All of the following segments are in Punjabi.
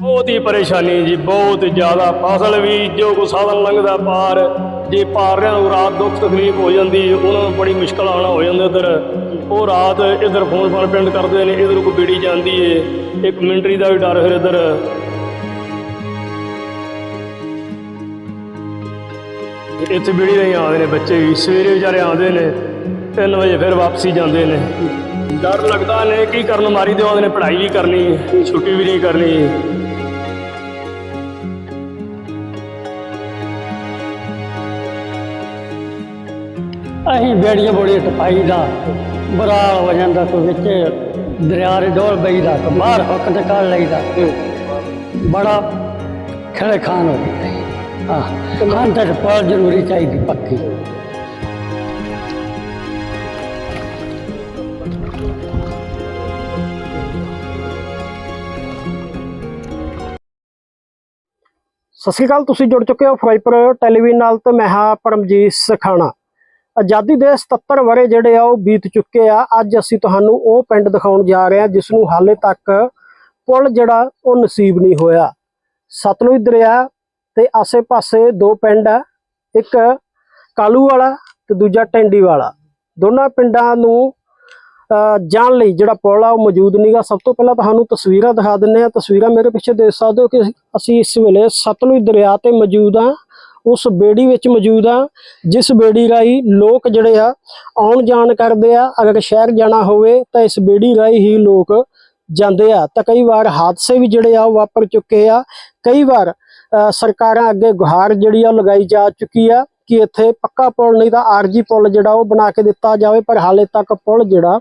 ਬਹੁਤ ਹੀ ਪਰੇਸ਼ਾਨੀ ਜੀ, ਬਹੁਤ ਜ਼ਿਆਦਾ। ਫਸਲ ਵੀ ਜੋ ਕੋ ਸਾਧਨ ਲੰਘਦਾ ਪਾਰ, ਜੇ ਪਾਰਿਆਂ ਨੂੰ ਰਾਤ ਦੁੱਖ ਤਕਲੀਫ ਹੋ ਜਾਂਦੀ, ਉਹਨਾਂ ਨੂੰ ਬੜੀ ਮੁਸ਼ਕਲ ਆਉਣਾ ਹੋ ਜਾਂਦਾ ਇੱਧਰ। ਉਹ ਰਾਤ ਇੱਧਰ ਫੋਨ ਫਾਨ ਪਿੰਡ ਕਰਦੇ ਨੇ, ਇੱਧਰ ਕੋ ਬੀੜੀ ਜਾਂਦੀ ਏ, ਇੱਕ ਮਿੰਟਰੀ ਦਾ ਵੀ ਡਰ ਫਿਰ ਇੱਧਰ। ਇੱਥੇ ਬੀੜੀ ਨਹੀਂ ਆਉਂਦੇ ਨੇ ਬੱਚੇ ਵੀ, ਸਵੇਰੇ ਵਿਚਾਰੇ ਆਉਂਦੇ ਨੇ 3 ਵਜੇ ਫਿਰ ਵਾਪਸੀ ਜਾਂਦੇ ਨੇ। ਡਰ ਲੱਗਦਾ ਨੇ, ਕੀ ਕਰਨ, ਮਾਰੀ ਦੇ ਆਉਂਦੇ ਨੇ, ਪੜ੍ਹਾਈ ਵੀ ਕਰਨੀ, ਛੁੱਟੀ ਵੀ ਨਹੀਂ ਕਰਨੀ। ਅਸੀਂ ਬੇੜੀਆਂ ਬੋੜੀਆਂ ਟਪਾਈ ਦਾ ਬਰਾਲ ਹੋ ਜਾਂਦਾ ਕੋਈ ਵਿੱਚ ਦਰਿਆ ਦੇ ਡੋਲ ਬਈ ਦਾ ਕੋਈ ਬਾਹਰ ਹੁੱਕ ਤੇ ਕੱਢ ਲਈਦਾ ਬੜਾ ਖੜੇ ਖਾਨ ਹੋ ਗਿਆ ਹਾਂ ਖਾਨ ਤੇ ਪਾਲ ਜ਼ਰੂਰੀ ਚਾਹੀਦੀ, ਪੱਕੀ। ਸਤਿ ਸ਼੍ਰੀ ਅਕਾਲ, ਤੁਸੀਂ ਜੁੜ ਚੁੱਕੇ ਹੋ ਫਰਾਈਪਰ ਟੈਲੀਵਿਜ਼ਨ ਨਾਲ ਤੇ ਮੈਂ ਹਾਂ ਪਰਮਜੀਤ ਸਖਾਣਾ। ਆਜ਼ਾਦੀ ਦੇ 77 ਵਰੇ ਜਿਹੜੇ ਆ ਉਹ ਬੀਤ ਚੁੱਕੇ ਆ। ਅੱਜ ਅਸੀਂ ਤੁਹਾਨੂੰ ਉਹ ਪਿੰਡ ਦਿਖਾਉਣ ਜਾ ਰਹੇ ਹਾਂ ਜਿਸ ਨੂੰ ਹਾਲੇ ਤੱਕ ਪੁਲ ਜਿਹੜਾ ਉਹ ਨਸੀਬ ਨਹੀਂ ਹੋਇਆ। ਸਤਲੁਜ ਦਰਿਆ ਤੇ ਆਸੇ-ਪਾਸੇ ਦੋ ਪਿੰਡ ਆ, ਇੱਕ ਕਾਲੂ ਵਾਲਾ ਤੇ ਦੂਜਾ ਟੈਂਡੀ ਵਾਲਾ। ਦੋਨਾਂ ਪਿੰਡਾਂ ਨੂੰ ਜਾਣ ਲਈ ਜਿਹੜਾ ਪੁਲ ਆ ਉਹ ਮੌਜੂਦ ਨਹੀਂਗਾ ਸਭ ਤੋਂ ਪਹਿਲਾਂ ਤੁਹਾਨੂੰ ਤਸਵੀਰਾਂ ਦਿਖਾ ਦਿੰਨੇ ਆ ਤਸਵੀਰਾਂ ਮੇਰੇ ਪਿੱਛੇ ਦੇਖ ਸਕਦੇ ਹੋ ਕਿ ਅਸੀਂ ਇਸ ਵੇਲੇ ਸਤਲੁਜ ਦਰਿਆ ਤੇ ਮੌਜੂਦ ਆ ਉਸ ਬੇੜੀ ਵਿੱਚ ਮੌਜੂਦ ਆ, ਜਿਸ ਬੇੜੀ ਰਾਹੀਂ ਲੋਕ ਜਿਹੜੇ ਆ, ਆਉਣ ਜਾਣ ਕਰਦੇ ਆ, ਅਗਰ ਸ਼ਹਿਰ ਜਾਣਾ ਹੋਵੇ ਤਾਂ ਇਸ ਬੇੜੀ ਰਾਹੀਂ ਹੀ ਲੋਕ ਜਾਂਦੇ ਆ। ਤਾਂ ਕਈ ਵਾਰ ਹਾਦਸੇ ਵੀ ਜਿਹੜੇ ਆ ਉਹ ਵਾਪਰ ਚੁੱਕੇ ਆ। ਕਈ ਵਾਰ, ਅਹ, ਸਰਕਾਰਾਂ ਅੱਗੇ ਗੁਹਾਰ ਜਿਹੜੀ ਆ ਉਹ ਲਗਾਈ ਜਾ ਚੁੱਕੀ ਆ ਕਿ ਇੱਥੇ ਪੱਕਾ ਪੁਲ ਨਹੀਂ ਤਾਂ ਆਰਜੀ ਪੁਲ ਜਿਹੜਾ ਉਹ ਬਣਾ ਕੇ ਦਿੱਤਾ ਜਾਵੇ, ਪਰ ਹਾਲੇ ਤੱਕ ਪੁਲ ਜਿਹੜਾ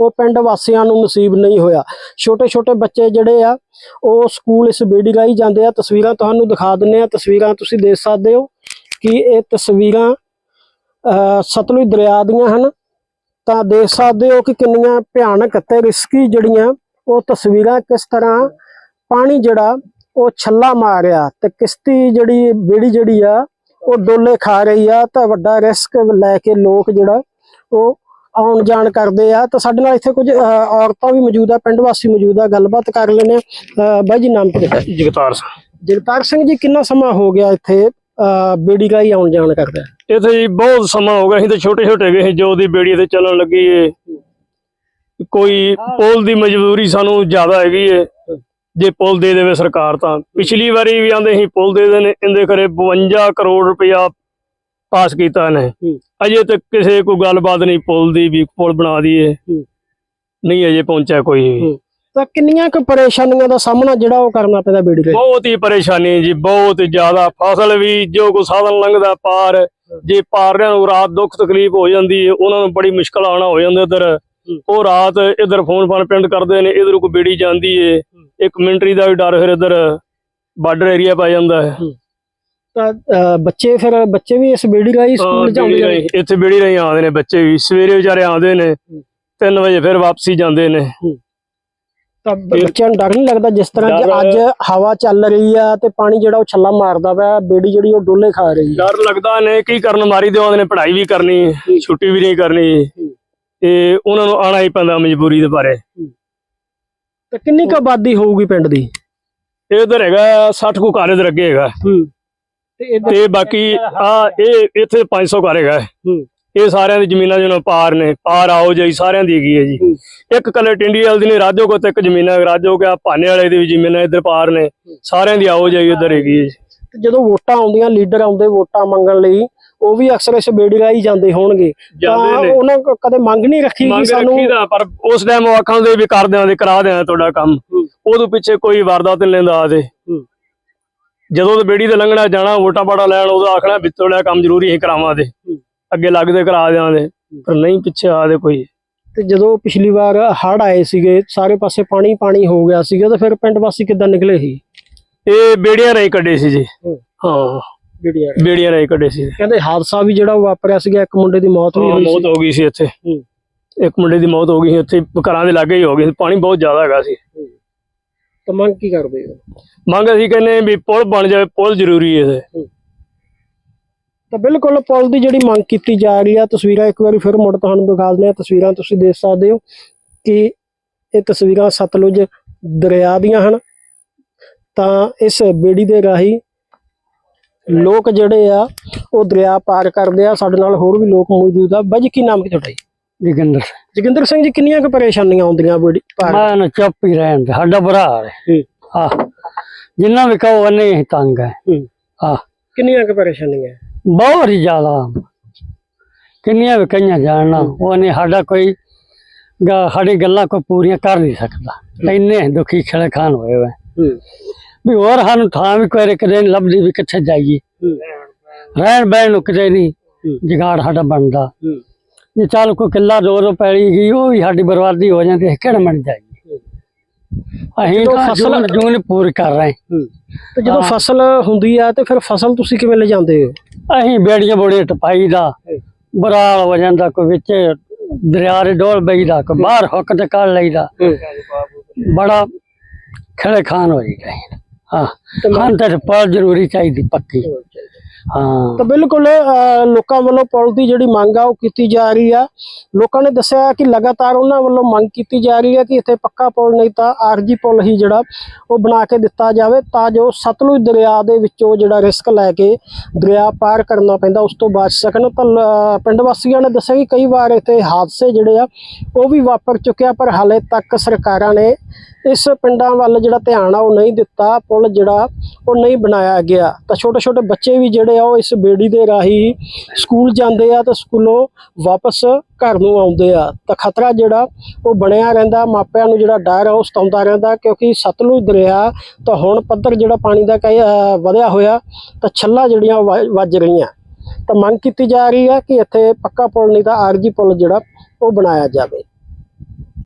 ਉਹ ਪਿੰਡ ਵਾਸੀਆਂ ਨੂੰ ਨਸੀਬ ਨਹੀਂ ਹੋਇਆ। ਛੋਟੇ ਛੋਟੇ ਬੱਚੇ ਜਿਹੜੇ ਆ, ਉਹ ਸਕੂਲ ਇਸ ਬੇੜੀ ਰਾਹੀਂ ਜਾਂਦੇ ਆ। ਤਸਵੀਰਾਂ ਤੁਹਾਨੂੰ ਦਿਖਾ ਦਿੰਨੇ ਆ। ਤਸਵੀਰਾਂ ਤੁਸੀਂ ਦੇਖ ਸਕਦੇ ਹੋ ਕਿ ਇਹ ਤਸਵੀਰਾਂ ਸਤਲੁਜ ਦਰਿਆ ਦੀਆਂ ਹਨ। ਤਾਂ ਦੇਖ ਸਕਦੇ ਹੋ ਕਿ ਕਿੰਨੀਆਂ ਭਿਆਨਕ ਅਤੇ ਰਿਸਕੀ ਜਿਹੜੀਆਂ ਉਹ ਤਸਵੀਰਾਂ, ਕਿਸ ਤਰ੍ਹਾਂ ਪਾਣੀ ਜਿਹੜਾ ਉਹ ਛੱਲਾ ਮਾਰ ਰਿਹਾ ਤੇ ਕਿਸ਼ਤੀ ਜਿਹੜੀ, ਬੇੜੀ ਜਿਹੜੀ ਆ, ਉਹ ਡੋਲੇ ਖਾ ਰਹੀ ਆ। ਤਾਂ ਵੱਡਾ ਰਿਸਕ ਲੈ ਕੇ ਲੋਕ ਜਿਹੜਾ ਉਹ ਆਉਣ ਜਾਣ ਕਰਦੇ ਆ ਤਾਂ ਸਾਡੇ ਨਾਲ ਇੱਥੇ ਕੁਝ ਔਰਤਾਂ ਵੀ ਮੌਜੂਦ ਆ ਪਿੰਡ ਵਾਸੀ ਮੌਜੂਦ ਆ ਗੱਲਬਾਤ ਕਰ ਆ। ਬਾਈ ਜੀ ਨਾਮ ਕੀ ਹੈ? ਜਗਤਾਰ ਸਿੰਘ। ਜਗਤਾਰ ਸਿੰਘ ਜੀ ਕਿੰਨਾ ਸਮਾਂ ਹੋ ਗਿਆ ਇੱਥੇ ਬੇੜੀ ਰਾਹੀਂ ਆਉਣ ਜਾਣ ਕਰਦਾ ਇੱਥੇ ਜੀ ਬਹੁਤ ਸਮਾਂ ਹੋ ਗਿਆ ਅਸੀਂ ਤਾਂ ਛੋਟੇ ਛੋਟੇ ਗਏ ਜੋ ਦੀ ਬੇੜੀ ਤੇ ਚੱਲਣ ਲੱਗੀ ਏ। ਕੋਈ ਪੁਲ ਦੀ ਮਜਬੂਰੀ ਸਾਨੂੰ ਜ਼ਿਆਦਾ ਹੈਗੀ ਏ। ਜੇ ਪੁਲ ਦੇ ਦੇਵੇ ਸਰਕਾਰ ਤਾਂ। ਪਿਛਲੀ ਵਾਰੀ ਵੀ ਆਂਦੇ ਸੀ ਪੁਲ ਦੇ ਦੇਣ ਇਹਦੇ ਕਰੇ 52 ਕਰੋੜ ਰੁਪਇਆ ਪਾਸ ਕੀਤਾ ਨੇ। ਹੂੰ। ਅਜੇ ਤੱਕ ਕਿਸੇ ਕੋਈ ਗੱਲਬਾਤ ਨਹੀਂ ਪੁਲ ਦੀ ਵੀ ਪੁਲ ਬਣਾ ਦਈਏ। ਹੂੰ। ਨਹੀਂ ਅਜੇ ਪਹੁੰਚਿਆ ਕੋਈ। ਹੂੰ। ਤਾਂ ਕਿੰਨੀਆਂ ਕੁ ਪਰੇਸ਼ਾਨੀਆਂ ਦਾ ਸਾਹਮਣਾ ਜਿਹੜਾ ਉਹ ਕਰਨਾ ਪੈਂਦਾ ਬੇੜੀ ਰਾਹੀਂ ਬਹੁਤ ਹੀ ਪਰੇਸ਼ਾਨੀ ਜੀ ਬਹੁਤ ਜ਼ਿਆਦਾ। ਫਸਲ ਵੀ ਜੋ ਕੋ ਸਾਧਨ ਲੰਘਦਾ ਪਾਰ ਜੇ ਪਾਰਿਆਂ ਨੂੰ ਰਾਤ ਦੁੱਖ ਤਕਲੀਫ ਹੋ ਜਾਂਦੀ ਹੈ, ਉਹਨਾਂ ਨੂੰ ਬੜੀ ਮੁਸ਼ਕਲ ਆਉਣਾ ਹੋ ਜਾਂਦਾ ਇੱਧਰ। ਉਹ ਰਾਤ ਇੱਧਰ ਫੋਨ ਫਾਨ ਪਿੰਡ ਕਰਦੇ ਨੇ ਇੱਧਰ ਕੋ ਬੇੜੀ ਜਾਂਦੀ ਏ। ਇੱਕ ਮਿੰਟਰੀ ਦਾ ਵੀ ਡਰ ਫਿਰ ਇੱਧਰ ਬਾਰਡਰ ਏਰੀਆ ਪੈ ਜਾਂਦਾ। ਹੈ। ਤਾਂ ਬੱਚੇ ਫਿਰ ਬੱਚੇ ਵੀ ਇਸ ਬੇੜੀ ਰਾਹੀਂ ਸਕੂਲ ਹਾਂ, ਜਾਂਦੇ ਬੇੜੀ ਨੇ ਰਾਹੀਂ- ਇੱਥੇ ਬੇੜੀ ਰਹੀ ਆਉਂਦੇ ਨੇ ਬੱਚੇ ਵੀ। ਸਵੇਰੇ ਵਿਚਾਰੇ ਆਉਂਦੇ ਨੇ 3 ਵਜੇ ਫਿਰ ਵਾਪਸੀ ਜਾਂਦੇ ਨੇ। ਤਾਂ ਬੱਚਿਆਂ ਨੂੰ ਡਰ ਨਹੀਂ ਲੱਗਦਾ ਜਿਸ ਤਰ੍ਹਾਂ ਕਿ ਡਰ- ਅੱਜ ਹਵਾ ਚੱਲ ਰਹੀ ਆ ਤੇ ਪਾਣੀ ਜਿਹੜਾ ਉਹ ਛੱਲਾ ਮਾਰਦਾ ਵਾ ਬੇੜੀ ਜਿਹੜੀ ਉਹ ਡੋਲੇ ਖਾ ਰਹੀ। ਡਰ ਲੱਗਦਾ ਨੇ ਕੀ ਕਰਨ ਮਾਰੀ ਦੇ ਆਉਂਦੇ ਨੇ ਪੜ੍ਹਾਈ ਵੀ ਕਰਨੀ ਛੁੱਟੀ ਵੀ ਨਹੀਂ ਕਰਨੀ। ਤੇ ਉਹਨਾਂ ਨੂੰ ਆਣਾ ਹੀ ਪੈਂਦਾ ਮਜਬੂਰੀ ਦੇ ਬਾਰੇ। ਤਾਂ ਕਿੰਨੀ ਕੁ ਆਬਾਦੀ ਹੋਊਗੀ ਪਿੰਡ ਦੀ? ਇਹ ਉਧਰ ਹੈਗਾ 60 ਕੁ ਘਰ ਇਧਰ ਅੱਗੇ ਹੈਗਾ ਤੇ ਬਾਕੀ ਆ ਇਹ ਇੱਥੇ 500 ਘਰ ਹੈਗਾ। ਹੂੰ। ਇਹ ਸਾਰਿਆਂ ਦੀ ਜ਼ਮੀਨਾਂ ਜਿਹਨਾਂ ਪਾਰ ਨੇ ਪਾਰ ਆਓ ਜਾਈ ਸਾਰਿਆਂ ਦੀ ਹੈਗੀ ਹੈ ਜੀ। ਹੂੰ। ਇੱਕ ਕੱਲੇ ਟਿੰਡੀ ਵਾਲ ਦੀ ਨਹੀਂ ਰਾਜੋ ਕੋ ਤੇ ਇੱਕ ਜ਼ਮੀਨਾਂ ਰਾਜੋ ਕੇ ਭਾਨੇ ਵਾਲੇ ਦੀ ਵੀ ਜ਼ਮੀਨਾਂ ਇੱਧਰ ਪਾਰ ਨੇ। ਸਾਰਿਆਂ ਦੀ ਆਓ ਜਾਈ ਉਧਰ ਹੈਗੀ ਹੈ ਜੀ। ਜਦੋਂ ਵੋਟਾਂ ਆਉਂਦੀਆਂ ਲੀਡਰ ਆਉਂਦੇ ਵੋਟਾਂ ਮੰਗਣ ਲਈ ਉਹ ਵੀ ਅਕਸਰ ਇਸ ਬੇੜੀ ਰਾਹੀਂ ਜਾਂਦੇ ਹੋਣਗੇ। ਤਾਂ ਨੇ। ਉਹਨਾਂ ਕਦੇ ਮੰਗ ਨਹੀਂ ਰੱਖੀ ਕਿ ਮੰਗ ਸਾਨੂੰ ਰੱਖੀ ਦਾ ਪਰ ਉਸ ਟਾਈਮ ਉਹ ਆਖਾਂ ਦੇ ਵੀ ਕਰ ਦਿਆਂ ਦੇ ਕਰਾ ਦਿਆਂ ਤੁਹਾਡਾ ਕੰਮ। ਹੂੰ। ਉਦੋਂ ਪਿੱਛੇ ਕੋਈ ਵਾਰਦਾਤ ਨਹੀਂ ਲੈਂਦਾ ਆਦੇ। ਹੂੰ। ਜਦੋਂ ਤੇ ਬੇੜੀ ਤੇ ਲੰਘਣਾ ਜਾਣਾ ਵੋਟਾਂ ਪਾੜਾ ਲੈਣ ਉਦੋਂ ਆਖਣਾ ਵਿੱਚੋਂ ਲਿਆ ਕੰਮ ਜ਼ਰੂਰੀ ਹੀ ਕਰਾਵਾਂ ਦੇ ਅੱਗੇ ਲੱਗਦੇ ਕਰਾ ਦਿਆਂ ਦੇ ਪਰ ਨਹੀਂ ਪਿੱਛੇ ਆਦੇ ਕੋਈ ਤੇ ਜਦੋਂ ਪਿਛਲੀ ਵਾਰ ਹੜ੍ਹ ਆਏ ਸੀਗੇ ਸਾਰੇ ਪਾਸੇ ਪਾਣੀ ਪਾਣੀ ਹੋ ਗਿਆ ਸੀਗਾ ਤਾਂ ਫਿਰ ਪਿੰਡ ਵਾਸੀ ਕਿੱਦਾਂ ਨਿਕਲੇ ਸੀ? ਇਹ ਬੇੜੀਆਂ ਰਾਹੀਂ ਕੱਢੇ ਸੀ ਜੀ। ਹੂੰ। ਹਾਂ। ਬੇੜੀ ਰਾਹੀਂ। ਬੇੜੀਆਂ ਰਾਹੀਂ ਕੱਢੇ ਸੀ। ਕਹਿੰਦੇ ਹਾਦਸਾ ਵੀ ਜਿਹੜਾ ਵਾਪਰਿਆ ਸੀਗਾ ਇੱਕ ਮੁੰਡੇ ਦੀ ਮੌਤ ਵੀ ਮੌਤ ਹੋ ਗਈ ਸੀ ਇੱਥੇ। ਇੱਕ ਮੁੰਡੇ ਦੀ ਮੌਤ ਹੋ ਗਈ ਸੀ ਇੱਥੇ ਘਰਾਂ ਦੇ ਲਾਗੇ ਹੀ ਹੋ ਗਈ ਸੀ। ਪਾਣੀ ਬਹੁਤ ਜ਼ਿਆਦਾ ਹੈਗਾ ਸੀ। ਤਾਂ ਮੰਗ ਕੀ ਕਰਦੇ ਹੋ? ਮੰਗ ਅਸੀਂ ਕਹਿੰਦੇ ਵੀ ਪੁਲ ਬਣ ਜਾਵੇ ਪੁਲ ਜ਼ਰੂਰੀ ਹੈ ਇਹ। ਤਾਂ ਬਿਲਕੁਲ ਪੁਲ ਦੀ ਜਿਹੜੀ ਮੰਗ ਕੀਤੀ ਜਾ ਰਹੀ ਆ ਤਸਵੀਰਾਂ ਇੱਕ ਵਾਰੀ ਫਿਰ ਮੁੜ ਤੁਹਾਨੂੰ ਦਿਖਾ ਦਿੰਦੇ ਆ ਤਸਵੀਰਾਂ ਤੁਸੀਂ ਦੇਖ ਸਕਦੇ ਹੋ ਕਿ ਇਹ ਤਸਵੀਰਾਂ ਸਤਲੁਜ ਦਰਿਆ ਦੀਆਂ ਹਨ। ਤਾਂ ਇਸ ਬੇੜੀ ਦੇ ਰਾਹੀਂ ਲੋਕ ਜਿਹੜੇ ਆ ਉਹ ਦਰਿਆ ਪਾਰ ਕਰਦੇ ਆ। ਸਾਡੇ ਨਾਲ ਹੋਰ ਵੀ ਲੋਕ ਮੌਜੂਦ ਆ। ਬਾਜੀ ਕੀ ਨਾਮ ਕੀ ਤੁਹਾਡਾ ਜੋਗਿੰਦਰ ਜੋਗਿੰਦਰ ਸਿੰਘ ਜੀ ਕਿੰਨੀਆਂ ਕੁ ਪਰੇਸ਼ਾਨੀਆਂ ਆਉਂਦੀਆਂ ਬੇੜੀ ਮੈਂ ਨਾ ਚੁੱਪ ਹੀ ਰਹਿਣ ਦੇ ਸਾਡਾ ਹਾਲ ਹੈ। ਆ ਜਿੰਨਾ ਵੀ ਕਹੋ ਉਹਨੇ ਹੀ ਤੰਗ ਹੈ। ਆ। ਕਿੰਨੀਆਂ ਕੁ ਪਰੇਸ਼ਾਨੀਆਂ? ਬਹੁਤ ਹੀ ਜ਼ਿਆਦਾ। ਕਿੰਨੀਆਂ ਵੀ ਕਈਆਂ ਜਾਣਨਾ ਉਹਨੇ ਸਾਡਾ ਕੋਈ ਸਾਡੀ ਗੱਲਾਂ ਕੋਈ ਪੂਰੀਆਂ ਕਰ ਨਹੀਂ ਸਕਦਾ। ਇੰਨੇ ਦੁਖੀ ਖਲੇ ਖਾਨ ਹੋਏ ਹੋਏ। ਵੀ ਹੋਰ ਸਾਨੂੰ ਥਾਂ ਵੀ ਕੋਈ ਨਹੀਂ ਲੱਭਦੀ ਵੀ ਕਿੱਥੇ ਜਾਈਏ। ਰਹਿਣ ਬਹਿਣ ਨੂੰ ਕਿਤੇ ਨਹੀਂ। ਜਗਾੜ ਸਾਡਾ ਬਣਦਾ। ਜੇ ਚੱਲ ਕੋਈ ਕਿੱਲਾ ਦੋ ਦੋ ਪੈਲੀ ਗਈ ਉਹ ਵੀ ਸਾਡੀ ਬਰਬਾਦੀ ਹੋ ਜਾਂਦੀ ਕਿਹੜਾ ਬਣ ਜਾਈਏ? ਅਸੀਂ ਜਦੋਂ ਤਾਂ ਫਸਲ- ਜੂਨ ਜੂਨ ਪੂਰੀ ਕਰ ਰਹੇ। ਤੇ ਜਦੋਂ। ਫਸਲ ਹੁੰਦੀ ਆ ਤੇ ਫਿਰ ਫਸਲ ਤੁਸੀਂ ਕਿਵੇਂ ਲੈ ਜਾਂਦੇ ਹੋ? ਅਸੀਂ ਬੇੜੀਆਂ ਬੋੜੇ ਟਪਾਈ ਦਾ ਬਰਾਲ ਹੋ ਜਾਂਦਾ ਕੋਈ ਵਿੱਚ ਦਰਿਆ ਦੇ ਡੋਲ ਬਈ ਦਾ ਕੋਈ ਬਾਹਰ ਹੁੱਕ ਤੇ ਕੱਢ ਲਈਦਾ ਬੜਾ ਖੜੇ ਖਾਨ ਹੋ। ਜੀ ਹਾਂ ਖਾਨ ਤੇ ਪਾਲ ਜ਼ਰੂਰੀ ਚਾਹੀਦੀ ਪੱਕੀ। ਹਾਂ। ਤਾਂ ਬਿਲਕੁਲ ਅਹ, ਲੋਕਾਂ ਵੱਲੋਂ ਪੁਲ ਦੀ ਜਿਹੜੀ ਮੰਗ ਆ ਉਹ ਕੀਤੀ ਜਾ ਰਹੀ ਆ। ਲੋਕਾਂ ਨੇ ਦੱਸਿਆ ਕਿ ਲਗਾਤਾਰ ਉਹਨਾਂ ਵੱਲੋਂ ਮੰਗ ਕੀਤੀ ਜਾ ਰਹੀ ਹੈ ਕਿ ਇੱਥੇ ਪੱਕਾ ਪੁਲ ਨਹੀਂ ਤਾਂ ਆਰਜੀ ਪੁਲ ਹੀ ਜਿਹੜਾ ਉਹ ਬਣਾ ਕੇ ਦਿੱਤਾ ਜਾਵੇ ਤਾਂ ਜੋ ਸਤਲੁਜ ਦਰਿਆ ਦੇ ਵਿੱਚੋਂ ਜਿਹੜਾ ਰਿਸਕ ਲੈ ਕੇ ਦਰਿਆ ਪਾਰ ਕਰਨਾ ਪੈਂਦਾ ਉਸ ਤੋਂ ਬਚ ਸਕਣ। ਤਾਂ ਪਿੰਡ ਵਾਸੀਆਂ ਨੇ ਦੱਸਿਆ ਕਿ ਕਈ ਵਾਰ ਇੱਥੇ ਹਾਦਸੇ ਜਿਹੜੇ ਆ ਉਹ ਵੀ ਵਾਪਰ ਚੁੱਕਿਆ ਪਰ ਹਾਲੇ ਤੱਕ ਸਰਕਾਰਾਂ ਨੇ ਇਸ ਪਿੰਡਾਂ ਵੱਲ ਜਿਹੜਾ ਧਿਆਨ ਆ ਉਹ ਨਹੀਂ ਦਿੱਤਾ। ਪੁਲ ਜਿਹੜਾ ਉਹ ਨਹੀਂ ਬਣਾਇਆ ਗਿਆ। ਤਾਂ ਛੋਟੇ ਛੋਟੇ ਬੱਚੇ ਵੀ ਜਿਹੜੇ ਆ ਉਹ ਇਸ ਬੇੜੀ ਦੇ ਰਾਹੀਂ ਸਕੂਲ ਜਾਂਦੇ ਆ ਤਾਂ ਸਕੂਲੋਂ ਵਾਪਸ ਘਰ ਨੂੰ ਆਉਂਦੇ ਆ। ਤਾਂ ਖਤਰਾ ਜਿਹੜਾ ਉਹ ਬਣਿਆ ਰਹਿੰਦਾ, ਮਾਪਿਆਂ ਨੂੰ ਜਿਹੜਾ ਡਰ ਆ ਉਹ ਸਤਾਉਂਦਾ ਰਹਿੰਦਾ ਕਿਉਂਕਿ ਸਤਲੁਜ ਦਰਿਆ ਤਾਂ ਹੁਣ ਪੱਧਰ ਜਿਹੜਾ ਪਾਣੀ ਦਾ ਕਹੇ ਵਧਿਆ ਹੋਇਆ ਤਾਂ ਛੱਲਾ ਜਿਹੜੀਆਂ ਵ- ਵੱਜ ਰਹੀਆਂ। ਤਾਂ ਮੰਗ ਕੀਤੀ ਜਾ ਰਹੀ ਹੈ ਕਿ ਇੱਥੇ ਪੱਕਾ ਪੁਲ ਨਹੀਂ ਤਾਂ ਆਰਜੀ ਪੁਲ ਜਿਹੜਾ ਉਹ ਬਣਾਇਆ ਜਾਵੇ।